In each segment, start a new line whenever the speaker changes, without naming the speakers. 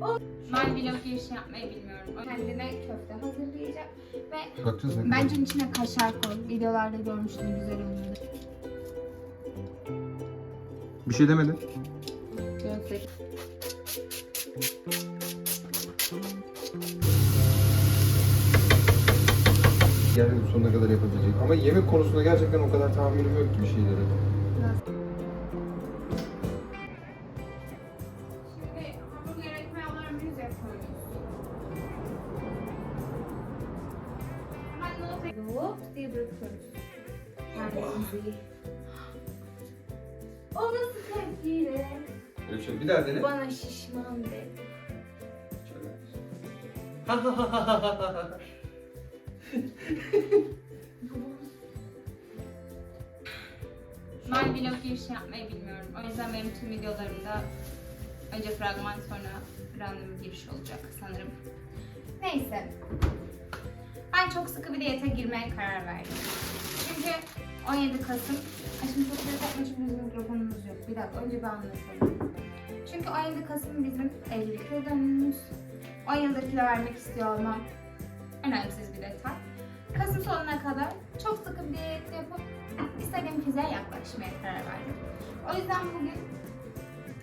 Ben vlog girişi yapmayı bilmiyorum. Kendime köfte hazırlayacağım ve
Bakacağız ne
bence onun içine kaşar koy. Videolarda görmüştüm güzel oluyordu.
Bir şey demedi.
Gözde.
Yani sonuna kadar yapabilecek. Ama yemek konusunda gerçekten o kadar tahammülüm yok ki bir şeylere.
Hop diye bırakıyoruz. Kendimizi. O nasıl tepkiyle?
Öyle bir şey. Bir daha dene.
Bana şişman dedi. Ben vlog girişi yapmayı bilmiyorum. O yüzden benim tüm videolarımda önce fragman sonra random giriş olacak sanırım. Neyse. Ben çok sıkı bir diyete girmeye karar verdim. Çünkü 17 Kasım... Ay şimdi çok yapma çünkü bizim mikrofonumuz yok. Bir dakika önce bir anlatalım. Çünkü 17 Kasım bizim evlilik yıl dönümümüz. 10 yıldır kilo vermek istiyor olmam önemsiz bir detay. Kasım sonuna kadar çok sıkı bir diyet yapıp istediğim fiziğe yaklaşmaya karar verdim. O yüzden bugün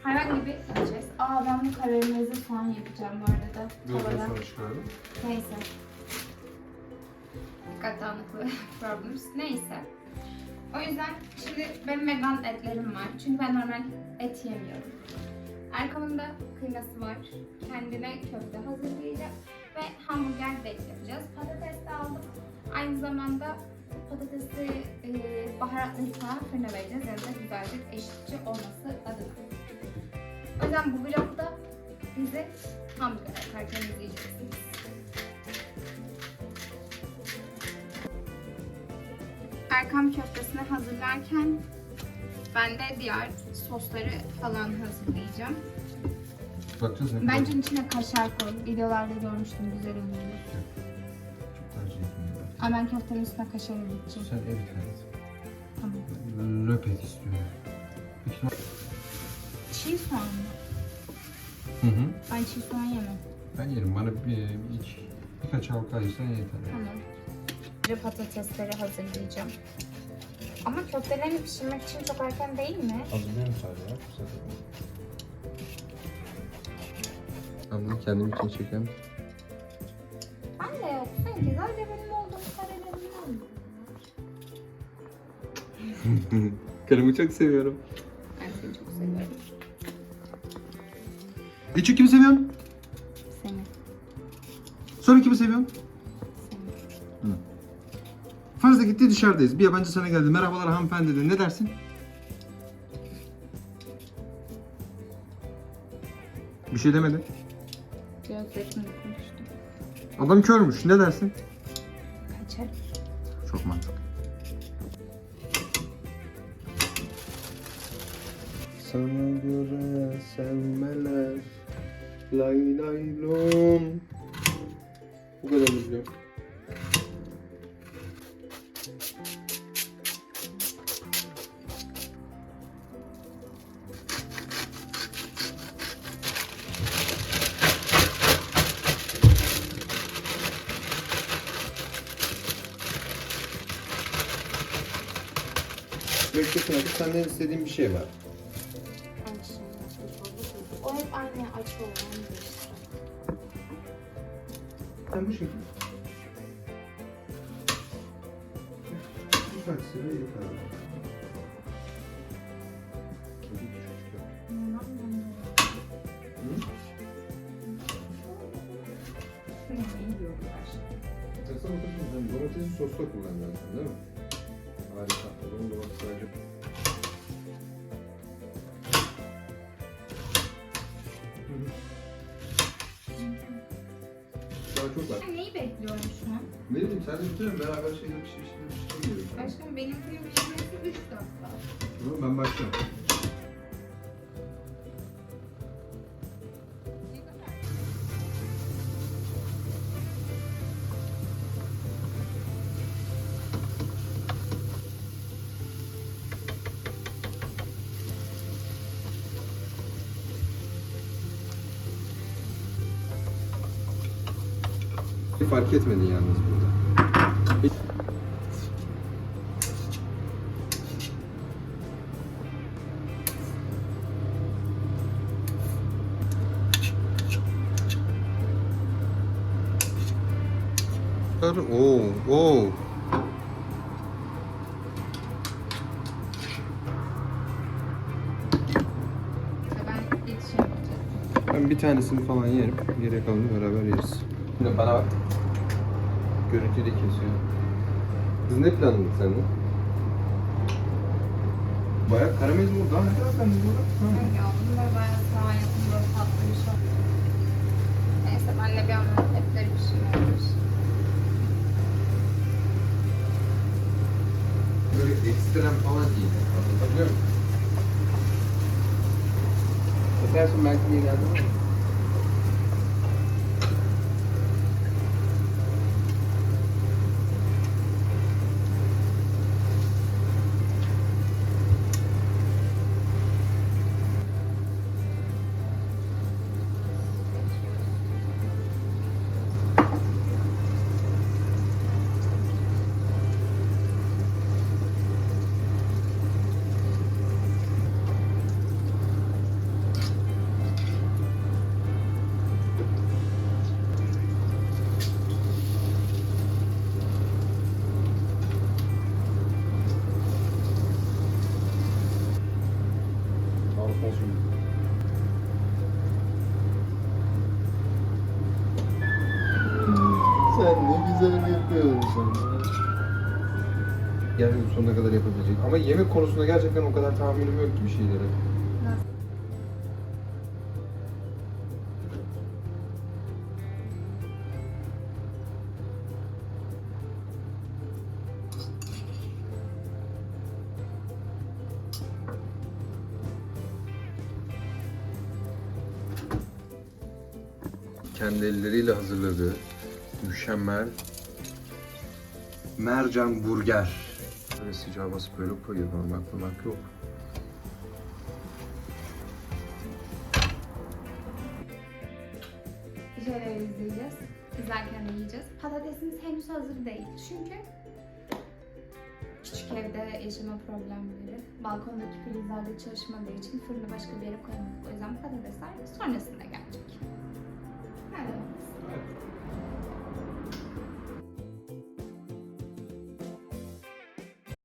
hayvan gibi yiyeceğiz. Aa ben bu karamelize soğan yapacağım bu arada. Tavada. Neyse. Dikkat dağınıklığı problems. Neyse. O yüzden şimdi benim vegan etlerim var. Çünkü ben normal et yemiyorum. Erkan'ın da kıyması var. Kendine köfte hazırlayacak. Ve hamburger de yapacağız. Patates de aldım. Aynı zamanda patatesi e, baharatlayıp falan fırına vereceğiz. Yani da güzelce eşitçi olması adına. O yüzden bu vlogda bizi hamburger yaparken izleyeceksiniz. Erkam köftesini hazırlarken ben de diğer sosları falan hazırlayacağım.
Bakacağız ne
Bence onun içine kaşar koy. Videolarda görmüştüm güzel oluyordu.
Çok tercih etmiyorum.
Ama ben köftenin üstüne kaşar ekleyeceğim.
Sen ev et.
Tamam.
Löpet istiyorum. İhtimal-
Çiğ soğan mı?
Hı hı.
Ben çiğ soğan yemem.
Ben yerim. Bana bir, bir birkaç halka yesen yeter.
Tamam. Önce patatesleri hazırlayacağım. Ama köftelerini pişirmek için çok erken değil mi?
Hazırlıyorum sadece ya.
Ben bunu kendim için çekem.
Ben de yok. Sanki sadece benim olduğum karelerimden?
Karımı çok seviyorum.
Ben seni çok seviyorum.
Geçiyor kimi seviyorsun?
Seni.
Sonra kimi seviyorsun? Gitti dışarıdayız. Bir yabancı sana geldi. Merhabalar hanımefendi dedi. Ne dersin? Bir şey demedi.
Gözlerimle konuştum.
Adam körmüş. Ne dersin?
Kaçar.
Çok mantıklı. Sana göre sevmeler Lay lay lom Bu kadar biliyorum. Beklesin hadi senden istediğim bir şey var.
O hep aynı açı olan bir şey.
Sen bu şekilde. Birkaç sıra yeter. Aslında bakıyorsun sen domatesi sosta kullanacaksın değil mi? Harika. O zaman domates sadece... Daha çok var.
Sen neyi bekliyorsun şu an?
Ne bileyim sen de bitirelim beraber şeyler bir şey bir şey pişirmeyelim.
Aşkım benim film pişmesi 3 dakika.
Tamam ben başlıyorum. Fark etmedin yalnız burada. Oo, oo.
Ben
bir tanesini falan yerim. Geriye kalanını beraber yeriz. Bana bak. Görüntüyü de kesiyor. Biz ne planladık seninle? Bayağı karameliz mi? Daha ne kadar planladık burada?
Öyle oldu. Böyle bayağı sağa yakın böyle tatlı bir şey. Neyse benle bir an etleri pişiriyoruz.
Böyle ekstrem falan değil. Anlatabiliyor muyum? Çekersin belki diye geldim ama. Sen ne güzel yapıyorsun. Yani sonuna kadar yapabilecek. Ama yemek konusunda gerçekten o kadar tahammülüm yok ki bir şeylere. Kendi elleriyle hazırladığı mükemmel mercan burger. Böyle sıcağı basıp böyle koyuyor parmak parmak yok.
Şeyler izleyeceğiz. Yiyeceğiz. Patatesimiz henüz hazır değil. Çünkü küçük evde yaşama problemleri, balkondaki prizlerde çalışmadığı için fırını başka bir yere koyamadık. O yüzden patatesler sonrasında gelecek. 快乐。